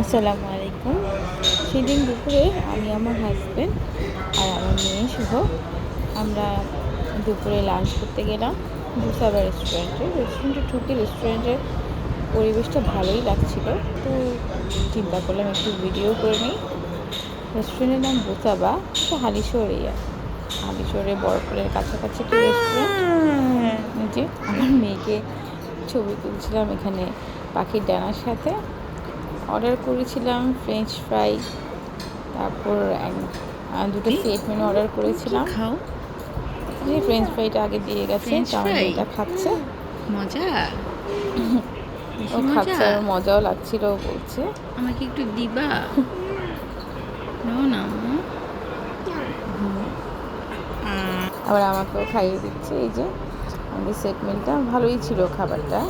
আসসালামু আলাইকুম। সেদিন দুপুরে আমি আমার হাজব্যান্ড আর আমার মেয়ে শুভ আমরা দুপুরে লাঞ্চ করতে গেলাম। দুসাবা রেস্টুরেন্টে রেস্টুরেন্টে ঢুকে রেস্টুরেন্টের পরিবেশটা ভালোই লাগছিল। তো চিন্তা করলাম একটু ভিডিও করে নিই। রেস্টুরেন্টের নাম বুসাবা এটা হালিশোর এরিয়া হালিশোরে বরফলের কাছাকাছি একটা রেস্টুরেন্ট যে আমার মেয়েকে ছবি তুলছিলাম এখানে পাখির ডানার সাথে। অর্ডার করেছিলাম ফ্রেঞ্চ ফ্রাই তারপর দুটো সেট মেনু অর্ডার করেছিলাম। খাও? যে ফ্রেঞ্চ ফ্রাইটা আগে দিয়ে গেছে? মেয়েটা খাচ্ছে। মজা। ও খাচ্ছে আর মজাও লাগছিল ও বলছে। আমাকে একটু দিবা? নাও না আবার আমাকেও খাইয়ে দিচ্ছে এই যে। আমাদের সেট ভালোই ছিল খাবারটা।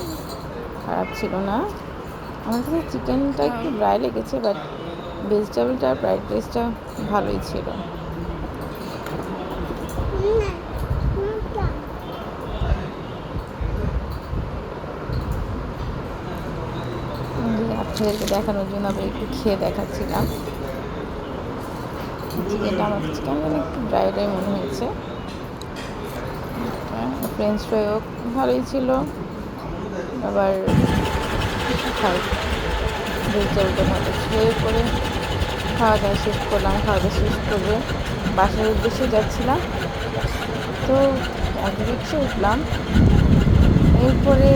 খারাপ ছিল না। আমার কাছে চিকেনটা একটু ড্রাই লেগেছে বাট ভেজিটেবলটা ফ্রাইড রাইসটা ভালোই ছিল। আপনাদেরকে দেখানোর জন্য আবার একটু খেয়ে দেখাচ্ছিলাম। চিকেনটা আমার কেমন যেন একটু ড্রাই ড্রাই মনে হয়েছে। ফ্রেঞ্চ ফ্রাইও ভালোই ছিল। আবার ভেজিটেবলটা ভালো খেয়ে করে খাওয়া দাওয়া শেষ করলাম, খাওয়া দাওয়া শেষ করে বাসার উদ্দেশ্যে যাচ্ছিলাম। তো এক রিক্সে উঠলাম। এরপরে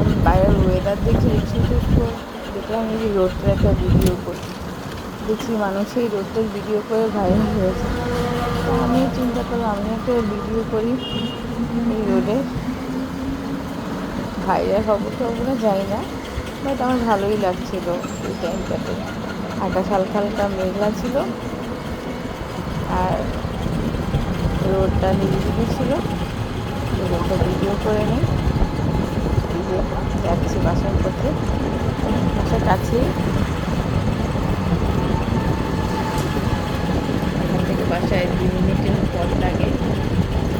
আমি বাইরের ওয়েদার দেখে রিক্সা উঠবো দেখলাম এই যে রোডটা একটা ভিডিও করছি। দেখছি মানুষ এই রোডটার ভিডিও করে ভাইরাল হয়েছে। তো আমিও চিন্তা করলাম আমি একটা ভিডিও করি এই রোডে ভাইরাল হব তো হব না জানি না বাট আমার ভালোই লাগছিল এই টাইমটাতে আকাশ হালকা হালকা মেঘলা ছিল, আর রোডটা নিরিবিলি ছিল। রোডটা ভিডিও করে নিই। যাচ্ছি বাসার পথে, বাসার কাছেই। এখান থেকে বাসায় দুই মিনিটের পথ লাগে।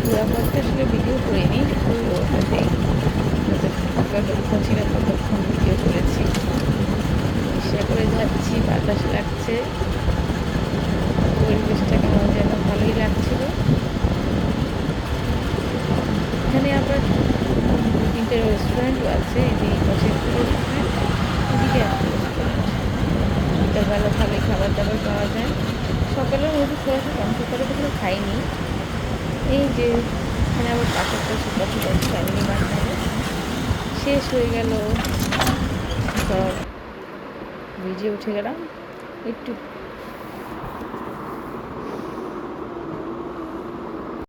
পুরো পথটা আসলে ভিডিও করে নিই শুধু ওটাতে যতক্ষণ ছিল, ততক্ষণ ভিডিও করেছি সে করে যাচ্ছি, বাতাস লাগছে। পরিবেশটা কেমন যেন ভালোই লাগছিল। এখানে আবার দু তিনটে রেস্টুরেন্টও আছে, এদিকে পাশে একটা রেস্টুরেন্ট এদিকে একটা ভালোই খাবার দাবার পাওয়া যায়। সকালের মধ্যে থাকে আমি সকালে কখনো খাইনি। এই যে, এখানে আবার পাশেরটা সুপার সুপার ফ্যামিলি বানানো শেষ হয়ে গেল। সব ভিজে উঠে গেলাম। একটু